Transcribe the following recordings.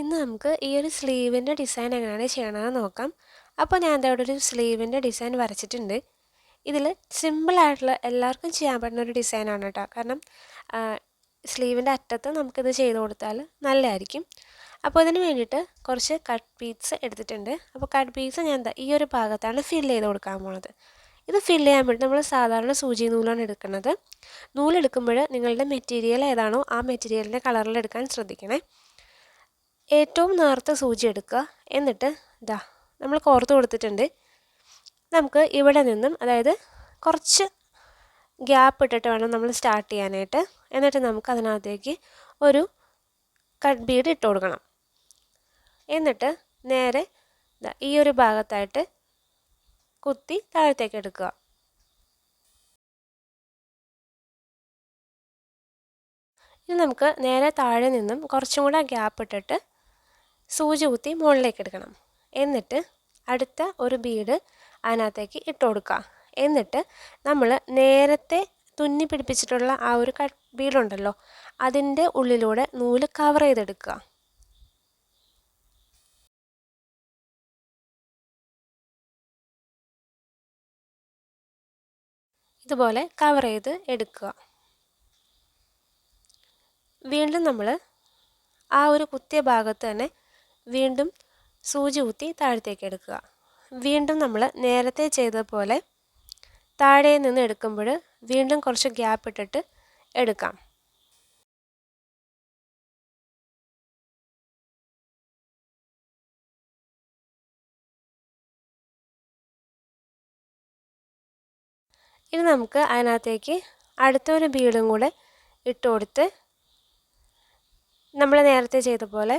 ഇന്ന് നമുക്ക് ഈ ഒരു സ്ലീവിന്റെ ഡിസൈൻ എങ്ങനെയാണ് ചെയ്യണമെന്ന് നോക്കാം. അപ്പോൾ ഞാൻ എന്താ ഇവിടെ ഒരു സ്ലീവിന്റെ ഡിസൈൻ വരച്ചിട്ടുണ്ട്. ഇതിൽ സിമ്പിളായിട്ടുള്ള എല്ലാവർക്കും ചെയ്യാൻ പറ്റുന്ന ഒരു ഡിസൈനാണ് കേട്ടോ. കാരണം സ്ലീവിന്റെ അറ്റത്ത് നമുക്കിത് ചെയ്ത് കൊടുത്താൽ നല്ലതായിരിക്കും. അപ്പോൾ ഇതിന് വേണ്ടിയിട്ട് കുറച്ച് കട്ട് പീസ് എടുത്തിട്ടുണ്ട്. അപ്പോൾ കട്ട് പീസ് ഞാൻ എന്താ ഈ ഒരു ഭാഗത്താണ് ഫില്ല് ചെയ്ത് കൊടുക്കാൻ പോണത്. ഇത് ഫില്ല് ചെയ്യാൻ വേണ്ടി നമ്മൾ സാധാരണ സൂചി നൂലാണ് എടുക്കുന്നത്. നൂലെടുക്കുമ്പോൾ നിങ്ങളുടെ മെറ്റീരിയൽ ഏതാണോ ആ മെറ്റീരിയലിന്റെ കളറിൽ എടുക്കാൻ ശ്രദ്ധിക്കണേ. ഏറ്റവും നേർത്ത സൂചി എടുക്കുക. എന്നിട്ട് ഇതാ നമ്മൾ കോർത്ത് കൊടുത്തിട്ടുണ്ട്. നമുക്ക് ഇവിടെ നിന്നും അതായത് കുറച്ച് ഗ്യാപ്പ് ഇട്ടിട്ട് വേണം നമ്മൾ സ്റ്റാർട്ട് ചെയ്യാനായിട്ട്. എന്നിട്ട് നമുക്ക് അതിനകത്തേക്ക് ഒരു കട്ട് ബീഡ് ഇട്ട് കൊടുക്കണം. എന്നിട്ട് നേരെ ഈ ഒരു ഭാഗത്തായിട്ട് കുത്തി താഴത്തേക്ക് എടുക്കുക. ഇനി നമുക്ക് നേരെ താഴെ നിന്നും കുറച്ചും കൂടെ ഗ്യാപ്പ് ഇട്ടിട്ട് സൂചി കുത്തി മുകളിലേക്ക് എടുക്കണം. എന്നിട്ട് അടുത്ത ഒരു ബീഡ് അതിനകത്തേക്ക് ഇട്ട് കൊടുക്കുക. എന്നിട്ട് നമ്മൾ നേരത്തെ തുന്നി പിടിപ്പിച്ചിട്ടുള്ള ആ ഒരു കട്ട് ബീഡുണ്ടല്ലോ അതിന്റെ ഉള്ളിലൂടെ നൂൽ കവർ ചെയ്തെടുക്കുക. ഇതുപോലെ കവർ ചെയ്ത് എടുക്കുക. വീണ്ടും നമ്മൾ ആ ഒരു കുത്തിയ ഭാഗത്ത് തന്നെ വീണ്ടും സൂചി കുത്തി താഴത്തേക്ക് എടുക്കുക. വീണ്ടും നമ്മൾ നേരത്തെ ചെയ്ത പോലെ താഴെ നിന്ന് എടുക്കുമ്പോൾ വീണ്ടും കുറച്ച് ഗ്യാപ്പ് ഇട്ടിട്ട് എടുക്കാം. ഇനി നമുക്ക് അതിനകത്തേക്ക് അടുത്തൊരു ബീഡും കൂടെ ഇട്ട് കൊടുത്ത് നമ്മൾ നേരത്തെ ചെയ്ത പോലെ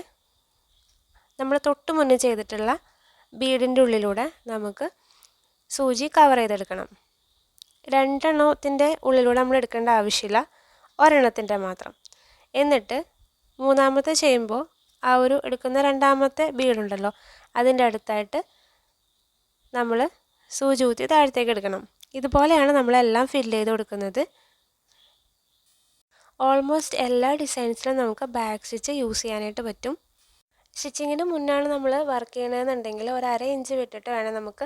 നമ്മൾ തൊട്ട് മുന്നേ ചെയ്തിട്ടുള്ള ബീഡിന്റെ ഉള്ളിലൂടെ നമുക്ക് സൂചി കവർ ചെയ്തെടുക്കണം. രണ്ടെണ്ണത്തിന്റെ ഉള്ളിലൂടെ നമ്മൾ എടുക്കേണ്ട ആവശ്യമില്ല. ഒരെണ്ണത്തിന്റെ മാത്രം. എന്നിട്ട് മൂന്നാമത്തെ ചെയ്യുമ്പോൾ ആ ഒരു എടുക്കുന്ന രണ്ടാമത്തെ ബീഡുണ്ടല്ലോ അതിന്റെ അടുത്തായിട്ട് നമ്മൾ സൂചി ഊത്തി താഴത്തേക്ക് എടുക്കണം. ഇതുപോലെയാണ് നമ്മളെല്ലാം ഫില്ല് ചെയ്ത് കൊടുക്കുന്നത്. ഓൾമോസ്റ്റ് എല്ലാ ഡിസൈൻസിലും നമുക്ക് ബാക്ക് സ്റ്റിച്ച് യൂസ് ചെയ്യാനായിട്ട് പറ്റും. സ്റ്റിച്ചിങ്ങിന് മുന്നാണ് നമ്മൾ വർക്ക് ചെയ്യണമെന്നുണ്ടെങ്കിൽ ഒരു അര ഇഞ്ച് വിട്ടിട്ട് വേണം നമുക്ക്.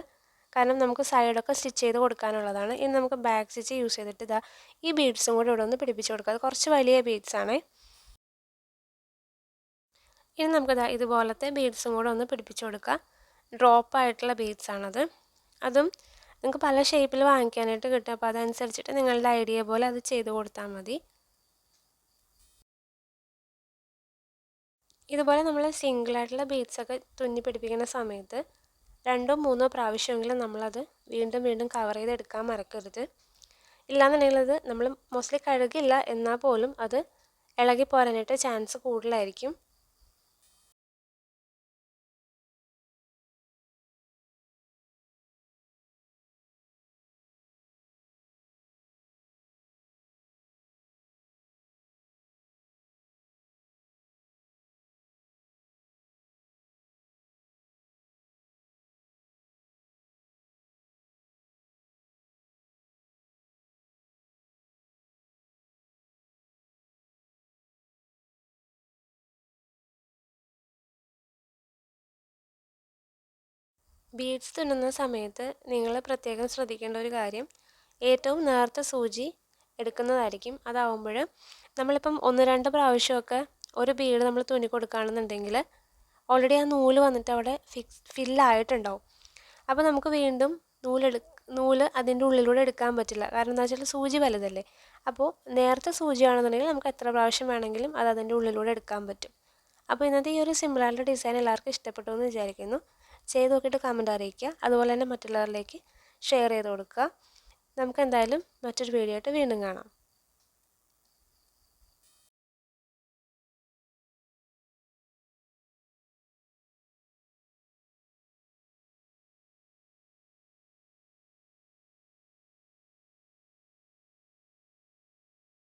കാരണം നമുക്ക് സൈഡൊക്കെ സ്റ്റിച്ച് ചെയ്ത് കൊടുക്കാനുള്ളതാണ്. ഇനി നമുക്ക് ബാക്ക് സ്റ്റിച്ച് യൂസ് ചെയ്തിട്ട് ഇതാ ഈ ബീഡ്സും കൂടെ ഇവിടെ ഒന്ന് പിടിപ്പിച്ച് കൊടുക്കുക അത് കുറച്ച് വലിയ ബീഡ്സ് ആണ്. ഇനി നമുക്കിതാ ഇതുപോലത്തെ ബീഡ്സും കൂടെ ഒന്ന് പിടിപ്പിച്ച് കൊടുക്കുക ഡ്രോപ്പ് ആയിട്ടുള്ള ബീഡ്സ് ആണത്. അതും നിങ്ങൾക്ക് പല ഷേപ്പിൽ വാങ്ങിക്കാനായിട്ട് കിട്ടും. അപ്പോൾ അതനുസരിച്ചിട്ട് നിങ്ങളുടെ ഐഡിയ പോലെ അത് ചെയ്ത് കൊടുത്താൽ മതി. ഇതുപോലെ നമ്മൾ സിംഗിളായിട്ടുള്ള ബീഡ്സൊക്കെ തുന്നി പിടിപ്പിക്കുന്ന സമയത്ത് രണ്ടോ മൂന്നോ പ്രാവശ്യമെങ്കിലും നമ്മളത് വീണ്ടും വീണ്ടും കവർ ചെയ്തെടുക്കാൻ മറക്കരുത്. ഇല്ലാന്നുണ്ടെങ്കിൽ അത് നമ്മൾ മോസ്റ്റ്ലി കഴുകില്ല എന്നാൽ പോലും അത് ഇളകി പോരാനായിട്ട് ചാൻസ് കൂടുതലായിരിക്കും. ബീഡ്സ് തുന്നുന്ന സമയത്ത് നിങ്ങൾ പ്രത്യേകം ശ്രദ്ധിക്കേണ്ട ഒരു കാര്യം ഏറ്റവും നേർത്ത സൂചി എടുക്കുന്നതായിരിക്കും. അതാവുമ്പോൾ നമ്മളിപ്പം ഒന്ന് രണ്ട് പ്രാവശ്യമൊക്കെ ഒരു ബീഡ് നമ്മൾ തുന്നി കൊടുക്കുകയാണെന്നുണ്ടെങ്കിൽ ഓൾറെഡി ആ നൂൽ വന്നിട്ട് അവിടെ ഫിക്സ് ഫില്ലായിട്ടുണ്ടാവും അപ്പോൾ നമുക്ക് വീണ്ടും നൂലെടു നൂൽ അതിന്റെ ഉള്ളിലൂടെ എടുക്കാൻ പറ്റില്ല. കാരണം എന്താ വെച്ചാൽ സൂചി വലുതല്ലേ. അപ്പോൾ നേരത്തെ സൂചിയാണെന്നുണ്ടെങ്കിൽ നമുക്ക് എത്ര പ്രാവശ്യം വേണമെങ്കിലും അത് അതിന്റെ ഉള്ളിലൂടെ എടുക്കാൻ പറ്റും. അപ്പോൾ ഇന്നത്തെ ഈ ഒരു സിമ്പിളായിട്ടുള്ള ഡിസൈൻ എല്ലാവർക്കും ഇഷ്ടപ്പെട്ടു എന്ന് വിചാരിക്കുന്നു. ചെയ്ത് നോക്കിയിട്ട് കമന്റ് അറിയിക്കുക. അതുപോലെ തന്നെ മറ്റുള്ളവരിലേക്ക് ഷെയർ ചെയ്ത് കൊടുക്കുക. നമുക്ക് എന്തായാലും മറ്റൊരു വീഡിയോ ആയിട്ട് വീണ്ടും കാണാം.